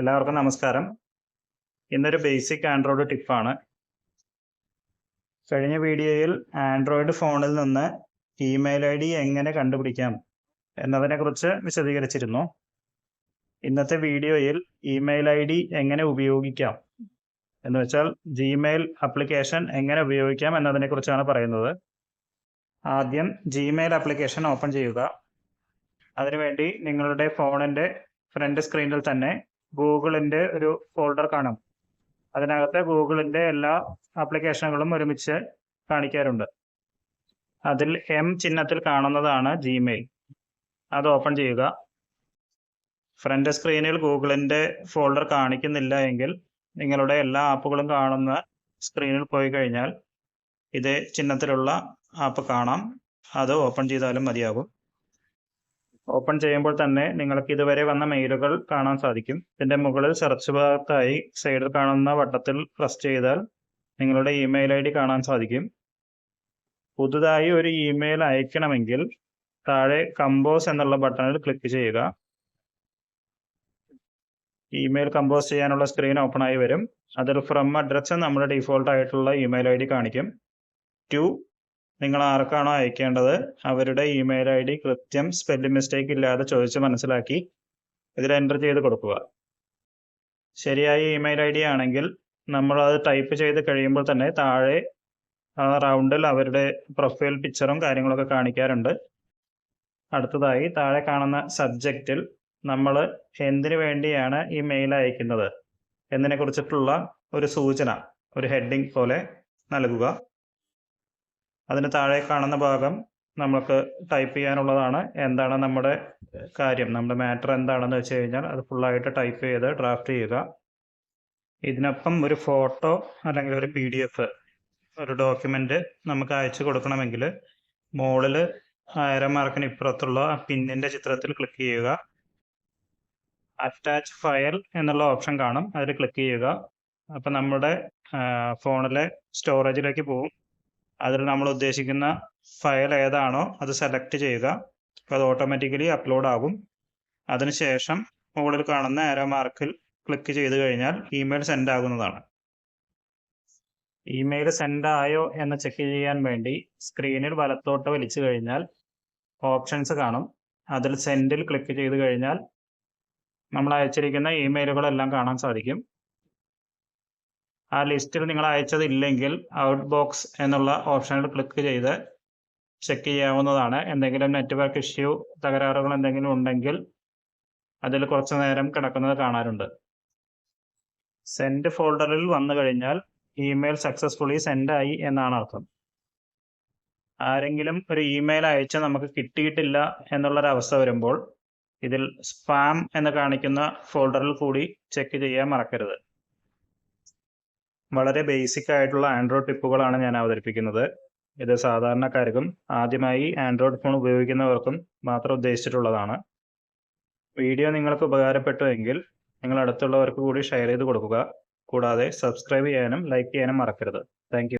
എല്ലാവർക്കും നമസ്കാരം. ഇന്നൊരു ബേസിക് ആൻഡ്രോയിഡ് ടിപ്പാണ് കഴിഞ്ഞ വീഡിയോയിൽ ആൻഡ്രോയിഡ് ഫോണിൽ നിന്ന് ഇമെയിൽ ഐ ഡി എങ്ങനെ കണ്ടുപിടിക്കാം എന്നതിനെക്കുറിച്ച് വിശദീകരിച്ചിരുന്നു. ഇന്നത്തെ വീഡിയോയിൽ ഇമെയിൽ ഐ ഡി എങ്ങനെ ഉപയോഗിക്കാം എന്ന് വെച്ചാൽ ജിമെയിൽ ആപ്ലിക്കേഷൻ എങ്ങനെ ഉപയോഗിക്കാം എന്നതിനെക്കുറിച്ചാണ് പറയുന്നത്. ആദ്യം ജിമെയിൽ ആപ്ലിക്കേഷൻ ഓപ്പൺ ചെയ്യുക. അതിനുവേണ്ടി നിങ്ങളുടെ ഫോണിന്റെ ഫ്രണ്ട് സ്ക്രീനിൽ തന്നെ ഗൂഗിളിന്റെ ഒരു ഫോൾഡർ കാണും. അതിനകത്ത് ഗൂഗിളിന്റെ എല്ലാ ആപ്ലിക്കേഷനുകളും ഒരുമിച്ച് കാണിക്കാറുണ്ട്. അതിൽ എം ചിഹ്നത്തിൽ കാണുന്നതാണ് ജിമെയിൽ അത് ഓപ്പൺ ചെയ്യുക. ഫ്രണ്ട് സ്ക്രീനിൽ ഗൂഗിളിന്റെ ഫോൾഡർ കാണിക്കുന്നില്ല എങ്കിൽ നിങ്ങളുടെ എല്ലാ ആപ്പുകളും കാണുന്ന സ്ക്രീനിൽ പോയി കഴിഞ്ഞാൽ ഇതേ ചിഹ്നത്തിലുള്ള ആപ്പ് കാണാം. അത് ഓപ്പൺ ചെയ്താലും മതിയാകും. ഓപ്പൺ ചെയ്യുമ്പോൾ തന്നെ നിങ്ങൾക്ക് ഇതുവരെ വന്ന മെയിലുകൾ കാണാൻ സാധിക്കും. ഇതിന്റെ മുകളിൽ സെർച്ച് ഭാഗത്തായി സൈഡിൽ കാണുന്ന വട്ടത്തിൽ പ്രസ് ചെയ്താൽ നിങ്ങളുടെ ഇമെയിൽ ഐ ഡി കാണാൻ സാധിക്കും. പുതുതായി ഒരു ഇമെയിൽ അയക്കണമെങ്കിൽ താഴെ കമ്പോസ് എന്നുള്ള ബട്ടണിൽ ക്ലിക്ക് ചെയ്യുക. ഇമെയിൽ കമ്പോസ് ചെയ്യാനുള്ള സ്ക്രീൻ ഓപ്പൺ ആയി വരും. അതിൽ ഫ്രം അഡ്രസ് നമ്മുടെ ഡിഫോൾട്ട് ആയിട്ടുള്ള ഇമെയിൽ ഐ ഡി കാണിക്കും. ടു നിങ്ങൾ ആർക്കാണോ അയക്കേണ്ടത്? അവരുടെ ഇമെയിൽ ഐ ഡി കൃത്യം സ്പെല്ലിംഗ് മിസ്റ്റേക്ക് ഇല്ലാതെ ചോദിച്ച് മനസ്സിലാക്കി ഇതിൽ എന്റർ ചെയ്ത് കൊടുക്കുക. ശരിയായ ഇമെയിൽ ഐ ഡി ആണെങ്കിൽ നമ്മൾ അത് ടൈപ്പ് ചെയ്ത് കഴിയുമ്പോൾ തന്നെ താഴെ റൗണ്ടിൽ അവരുടെ പ്രൊഫൈൽ പിക്ചറും കാര്യങ്ങളൊക്കെ കാണിക്കാറുണ്ട്. അടുത്തതായി താഴെ കാണുന്ന സബ്ജക്റ്റിൽ നമ്മൾ എന്തിനു വേണ്ടിയാണ് ഈ മെയിൽ അയക്കുന്നത്? എന്നതിനെ കുറിച്ചിട്ടുള്ള ഒരു സൂചന ഒരു ഹെഡിങ് പോലെ നൽകുക. അതിന് താഴെ കാണുന്ന ഭാഗം നമുക്ക് ടൈപ്പ് ചെയ്യാനുള്ളതാണ്. എന്താണ് നമ്മുടെ കാര്യം? നമ്മുടെ മാറ്റർ എന്താണെന്ന് വെച്ച് കഴിഞ്ഞാൽ അത് ഫുള്ളായിട്ട് ടൈപ്പ് ചെയ്ത് ഡ്രാഫ്റ്റ് ചെയ്യുക. ഇതിനൊപ്പം ഒരു ഫോട്ടോ അല്ലെങ്കിൽ ഒരു പി ഡി എഫ് ഒരു ഡോക്യുമെന്റ് നമുക്ക് അയച്ചു കൊടുക്കണമെങ്കിൽ മുകളിൽ ആയിരം മാർക്കിന് ഇപ്പുറത്തുള്ള പിന്നിന്റെ ചിത്രത്തിൽ ക്ലിക്ക് ചെയ്യുക. അറ്റാച്ച് ഫയൽ എന്നുള്ള ഓപ്ഷൻ കാണും. അതിൽ ക്ലിക്ക് ചെയ്യുക. അപ്പം നമ്മുടെ ഫോണിലെ സ്റ്റോറേജിലേക്ക് പോകും. അതിൽ നമ്മൾ ഉദ്ദേശിക്കുന്ന ഫയൽ ഏതാണോ അത് സെലക്ട് ചെയ്യുക അപ്പോൾ അത് ഓട്ടോമാറ്റിക്കലി അപ്ലോഡ് ആകും. അതിനുശേഷം മുകളിൽ കാണുന്ന ആരോ മാർക്കിൽ ക്ലിക്ക് ചെയ്ത് കഴിഞ്ഞാൽ ഇമെയിൽ സെൻഡ് ആകുന്നതാണ്. ഇമെയിൽ സെൻഡ് ആയോ എന്ന് ചെക്ക് ചെയ്യാൻ വേണ്ടി സ്ക്രീനിൽ വലത്തോട്ട് വലിച്ചു കഴിഞ്ഞാൽ ഓപ്ഷൻസ് കാണും. അതിൽ സെൻഡിൽ ക്ലിക്ക് ചെയ്ത് കഴിഞ്ഞാൽ നമ്മൾ അയച്ചിരിക്കുന്ന ഇമെയിലുകളെല്ലാം കാണാൻ സാധിക്കും. ആ ലിസ്റ്റിൽ നിങ്ങൾ അയച്ചതില്ലെങ്കിൽ ഔട്ട് ബോക്സ് എന്നുള്ള ഓപ്ഷനിൽ ക്ലിക്ക് ചെയ്ത് ചെക്ക് ചെയ്യാവുന്നതാണ്. എന്തെങ്കിലും നെറ്റ്വർക്ക് ഇഷ്യൂ തകരാറുകൾ എന്തെങ്കിലും ഉണ്ടെങ്കിൽ അതിൽ കുറച്ച് നേരം കിടക്കുന്നത് കാണാറുണ്ട്. സെൻഡ് ഫോൾഡറിൽ വന്നു കഴിഞ്ഞാൽ ഇമെയിൽ സക്സസ്ഫുള്ളി സെൻഡ് ആയി എന്നാണ് അർത്ഥം. ആരെങ്കിലും ഒരു ഇമെയിൽ അയച്ച് നമുക്ക് കിട്ടിയിട്ടില്ല എന്നുള്ളൊരവസ്ഥ വരുമ്പോൾ ഇതിൽ സ്പാം എന്ന് കാണിക്കുന്ന ഫോൾഡറിൽ കൂടി ചെക്ക് ചെയ്യാൻ മറക്കരുത്. വളരെ ബേസിക് ആയിട്ടുള്ള ആൻഡ്രോയിഡ് ടിപ്പുകളാണ് ഞാൻ അവതരിപ്പിക്കുന്നത്. ഇത് സാധാരണക്കാർക്കും ആദ്യമായി ആൻഡ്രോയിഡ് ഫോൺ ഉപയോഗിക്കുന്നവർക്കും മാത്രം ഉദ്ദേശിച്ചിട്ടുള്ളതാണ്. വീഡിയോ നിങ്ങൾക്ക് ഉപകാരപ്പെട്ടു എങ്കിൽ നിങ്ങൾ അടുത്തുള്ളവർക്ക് കൂടി ഷെയർ ചെയ്ത് കൊടുക്കുക. കൂടാതെ സബ്സ്ക്രൈബ് ചെയ്യാനും ലൈക്ക് ചെയ്യാനും മറക്കരുത്. താങ്ക്